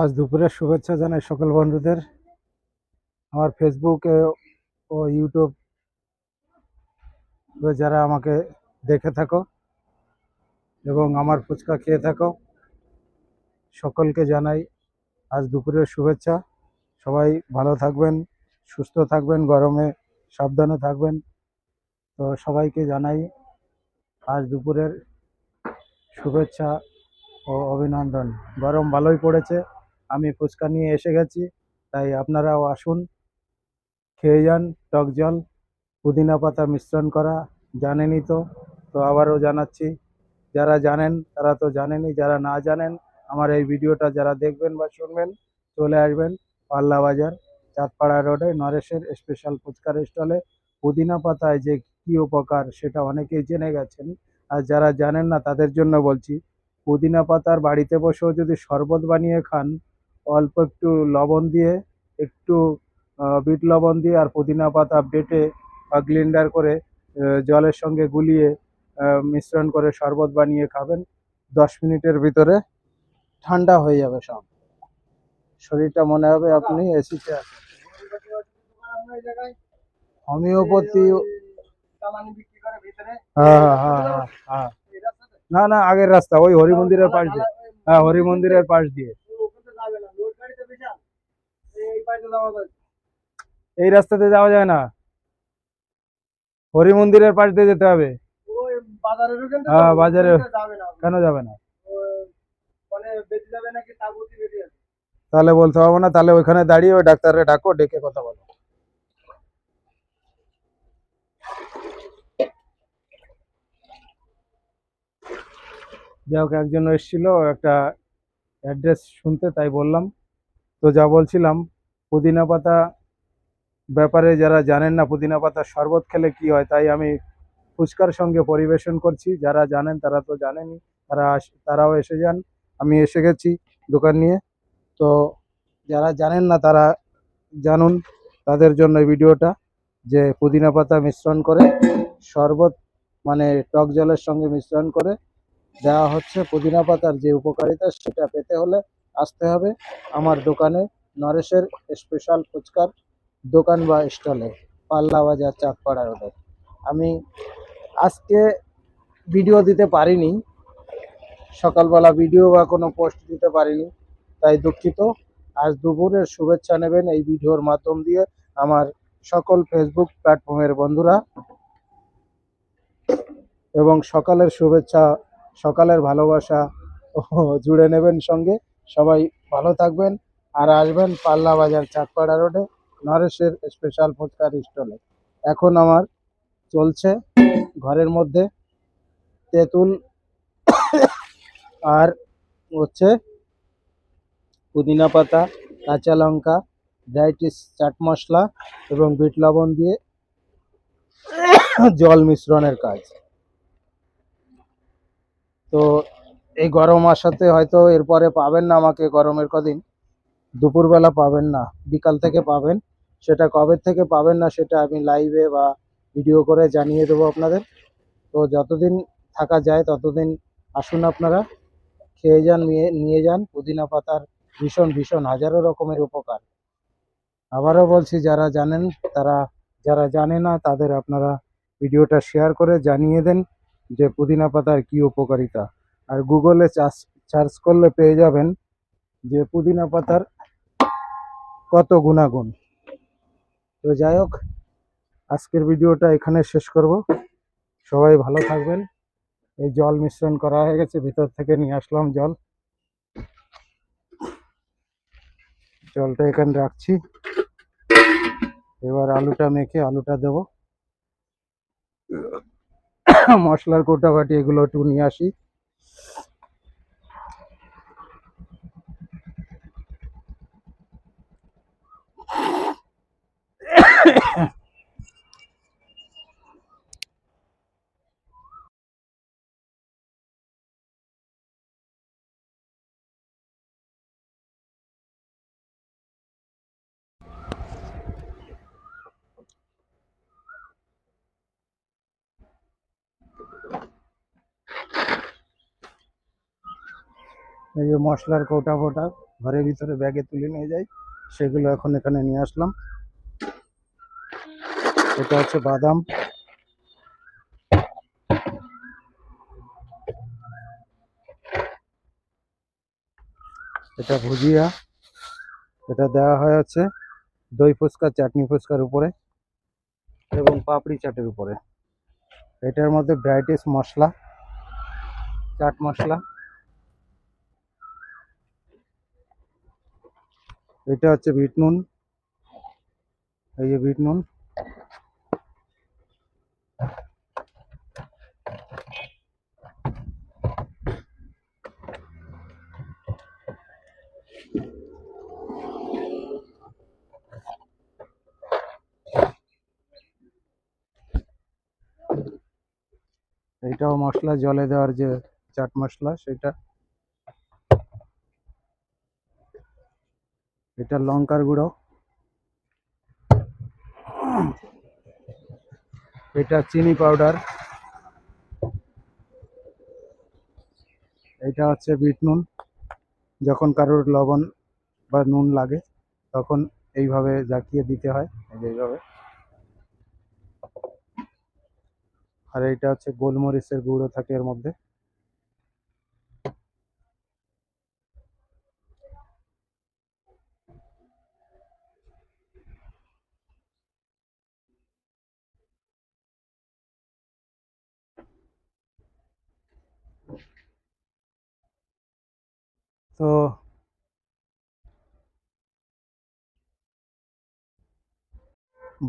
আজ দুপুরের শুভেচ্ছা জানাই সকল বন্ধুদের। আমার ফেসবুকে ও ইউটিউব যারা আমাকে দেখে থাকো এবং আমার ফুচকা খেয়ে থাকো, সকলকে জানাই আজ দুপুরের শুভেচ্ছা। সবাই ভালো থাকবেন, সুস্থ থাকবেন, গরমে সাবধানে থাকবেন। তো সবাইকে জানাই আজ দুপুরের শুভেচ্ছা ও অভিনন্দন। গরম ভালোই পড়েছে। আমি ফুচকা নিয়ে এসে গেছি, তাই আপনারাও আসুন। খেয়ে যান, টক জল, পুদিনা পাতা মিশ্রণ করা, জানেনই তো। তো আবারও জানাচ্ছি, যারা জানেন তারা তো জানেনই, যারা না জানেন, আমার এই ভিডিওটা যারা দেখবেন বা শুনবেন, চলে আসবেন পাল্লা বাজার, চাঁদপাড়া রোডে, নরেশের স্পেশাল ফুচকার স্টলে পুদিনা পাতায় যে কী উপকার সেটা অনেকেই জেনে গেছেন, আর যারা জানেন না তাদের জন্য বলছি, পুদিনা পাতার বাড়িতে বসেও যদি শরবত বানিয়ে খান অল্প একটু লবণ দিয়ে, একটু বিট লবণ দিয়ে আর পুদিনা পাতা বেটে বা গ্লিন্ডার করে জলের সঙ্গে গুলিয়ে মিশ্রণ করে শরবত বানিয়ে খাবেন। দশ মিনিটের ভিতরে ঠান্ডা হয়ে যাবে সব। শরীরটা মনে হবে আপনি এসিতে আছেন। হোমিওপ্যাথি হ্যাঁ হ্যাঁ হ্যাঁ না না, আগের রাস্তা, ওই হরি মন্দিরের পাশ দিয়ে। হ্যাঁ হরি মন্দিরের পাশ দিয়ে। এই রাস্তাতে যাওয়া যায় না। হরি মন্দিরের পাশ দিয়ে যেতে হবে। হ্যাঁ, বাজারে- কেন যাবে না? তাহলে বলতে পারব না তাহলে ওইখানে দাঁড়িয়ে ওই ডাক্তারে ডাকো ডেকে কথা বলো। যাই হোক একজন এসেছিল একটা অ্যাড্রেস শুনতে তাই বললাম। তো যা বলছিলাম পুদিনা পাতা ব্যাপারে যারা জানেন না, পুদিনা পাতা শরবত খেলে কি হয়, তাই আমি ফুচকার সঙ্গে পরিবেশন করছি। যারা জানেন তারা তো জানেনই, তারা তারাও এসে যান। আমি এসে গেছি দোকান নিয়ে। তো যারা জানেন না তারা জানুন তাদের জন্য ভিডিওটা, যে পুদিনা পাতা মিশ্রণ করে, শরবত মানে টক জলের সঙ্গে মিশ্রণ করে দেওয়া হচ্ছে। পুদিনা পাতার যে উপকারিতা সেটা পেতে হলে আসতে হবে আমার দোকানে। নরেশের স্পেশাল ফুচকার দোকান বা স্টলে পাল্লা বাজার চাঁদপাড়া রোডে আমি আজকে ভিডিও দিতে পারিনি, সকালবেলা ভিডিও বা কোনো পোস্ট দিতে পারিনি, তাই দুঃখিত। আজ দুপুরের শুভেচ্ছা নেবেন এই ভিডিওর মাধ্যম দিয়ে আমার সকল ফেসবুক প্ল্যাটফর্মের বন্ধুরা। এবং সকালের শুভেচ্ছা, সকালের ভালোবাসা জুড়ে নেবেন সঙ্গে। সবাই ভালো থাকবেন। আর আসবেন পাল্লা বাজার চাঁদপাড়া রোডে, নরেশের স্পেশাল ফুচকার স্টলে এখন আমার চলছে ঘরের মধ্যে তেঁতুল আর হচ্ছে পুদিনা পাতা, কাঁচা লঙ্কা ডাইটিস চাট মশলা এবং বিট লবণ দিয়ে জল মিশ্রণের কাজ। তো এই গরম আসাতে হয়তো এরপরে পাবেন না আমাকে গরমের কদিন। দুপুরবেলা পাবেন না, বিকাল থেকে পাবেন। সেটা কবে থেকে পাবেন না সেটা আমি লাইভে বা ভিডিও করে জানিয়ে দেবো আপনাদের। তো যতদিন থাকা যায় ততদিন আসুন আপনারা, খেয়ে যান, নিয়ে নিয়ে যান। পুদিনা পাতার ভীষণ ভীষণ, হাজারো রকমের উপকার। আবারও বলছি, যারা জানেন, তারা, যারা জানে না, তাদের আপনারা ভিডিওটা শেয়ার করে জানিয়ে দেন যে পুদিনা পাতার কি উপকারিতা। আর গুগলে চার্জ সার্চ করলে পেয়ে যাবেন যে পুদিনা পাতার কত গুণাগুণ। তো যাই হোক, আজকের ভিডিওটা এখানে শেষ করব। সবাই ভালো থাকবেন। এই জল মিশ্রণ করা হয়ে গেছে, ভিতর থেকে নিয়ে আসলাম জল। জলটা এখানে রাখছি। এবার আলুটা মেখে আলুটা দেবো। মশলার কোটাবাটি এগুলো একটু নিয়ে আসি। এই যে মশলার কৌটা ফোটা ঘরের ভিতরে ব্যাগে তুলে নিয়ে যাই, সেগুলো এখন এখানে নিয়ে আসলাম। এটা হচ্ছে বাদাম। এটা ভুজিয়া। এটা দেওয়া হয় হচ্ছে দই ফুচকা, চাটনি ফুচকার উপরে এবং পাপড়ি চাটের উপরে। এটার মধ্যে ভ্যারাইটিস মশলা, চাট মশলা। এটা হচ্ছে বিট নুন। এই যে বিট নুন। এইটাও মশলা, জলে দেওয়ার যে চাট মশলা, সেটা এটা লঙ্কার গুঁড়ো। এটা চিনি পাউডার। এটা হচ্ছে বিট নুন। যখন কারোর লবণ বা নুন লাগে, তখন এইভাবে জাকিয়ে দিতে হয়। এইভাবে। আর এইটা হচ্ছে গোলমরিচের গুঁড়ো থাকে এর মধ্যে। তো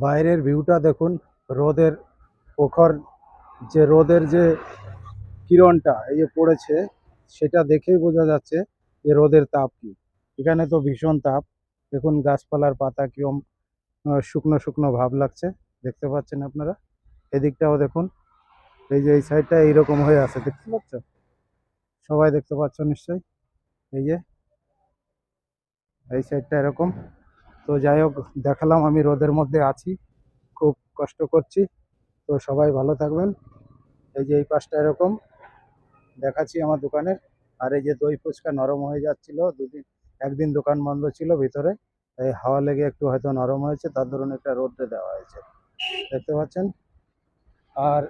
বাইরের ভিউটা দেখুন, রোদের প্রখর যে রোদের যে কিরণটা এই যে পড়েছে, সেটা দেখেই বোঝা যাচ্ছে যে রোদের তাপ কি। এখানে তো ভীষণ তাপ। দেখুন গাছপালার পাতা কিরম শুকনো শুকনো ভাব লাগছে। দেখতে পাচ্ছেন আপনারা? এদিকটাও দেখুন। এই যে এই সাইডটা এইরকম হয়ে আছে। দেখতে পাচ্ছ? সবাই দেখতে পাচ্ছ নিশ্চয়ই? এই যে, এই সাইডটা এরকম। তো যাই হোক, দেখালাম আমি রোদের মধ্যে আছি, খুব কষ্ট করছি। তো সবাই ভালো থাকবেন। এই যে এই পাশটা এরকম, দেখাচ্ছি আমার দোকানের। আর এই যে দই ফুচকা নরম হয়ে যাচ্ছিল, দুদিন, একদিন দোকান বন্ধ ছিল ভিতরে। এই হাওয়া লেগে একটু হয়তো নরম হয়েছে, তার ধরুন একটা রোদ্রে দেওয়া হয়েছে। দেখতে পাচ্ছেন? আর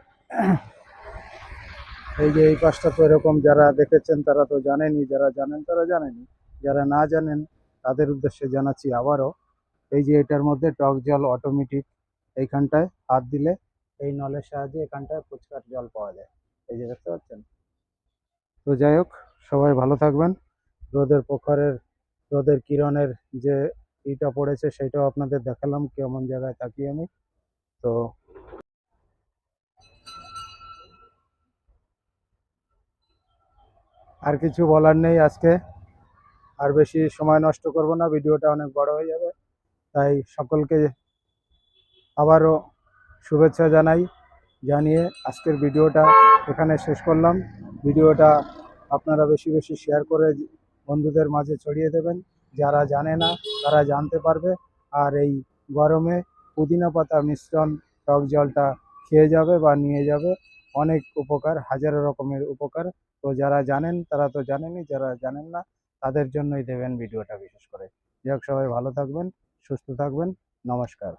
এই যে এই পাশটা তো এরকম যারা দেখেছেন, তারা তো জানেনি, যারা জানেন তারা জানেনি। যারা না জানেন, তাদের উদ্দেশ্যে জানাচ্ছি আবারও, এই যে এটার মধ্যে টক জল অটোমেটিক এইখানটায় হাত দিলে এই নলের সাহায্যে এখানটায় ফুচকার জল পাওয়া যায়। এই যে দেখতে পাচ্ছেন? তো যাই হোক, সবাই ভালো থাকবেন। রোদের পোখরের রোদের কিরণের যে ইটা পড়েছে, সেটাও আপনাদের দেখালাম, কেমন জায়গায় থাকি আমি। তো আর কিছু বলার নেই আজকে। আর বেশি সময় নষ্ট করব না, ভিডিওটা অনেক বড় হয়ে যাবে। তাই সকলকে আবারও শুভেচ্ছা জানাই, জানিয়ে আজকের ভিডিওটা এখানে শেষ করলাম। ভিডিওটা আপনারা বেশি বেশি শেয়ার করে বন্ধুদের মাঝে ছড়িয়ে দেবেন। যারা জানে না, তারা জানতে পারবে। আর এই গরমে পুদিনা পাতা মিশ্রণ টক জলটা খেয়ে যাবে বা নিয়ে যাবে। অনেক উপকার, হাজারো রকমের উপকার। তো যারা জানেন, তারা তো জানেনই, যারা জানেন না, তাদের জন্যই দেবেন ভিডিওটা বিশেষ করে। যাই হোক, সবাই ভালো থাকবেন, সুস্থ থাকবেন, নমস্কার।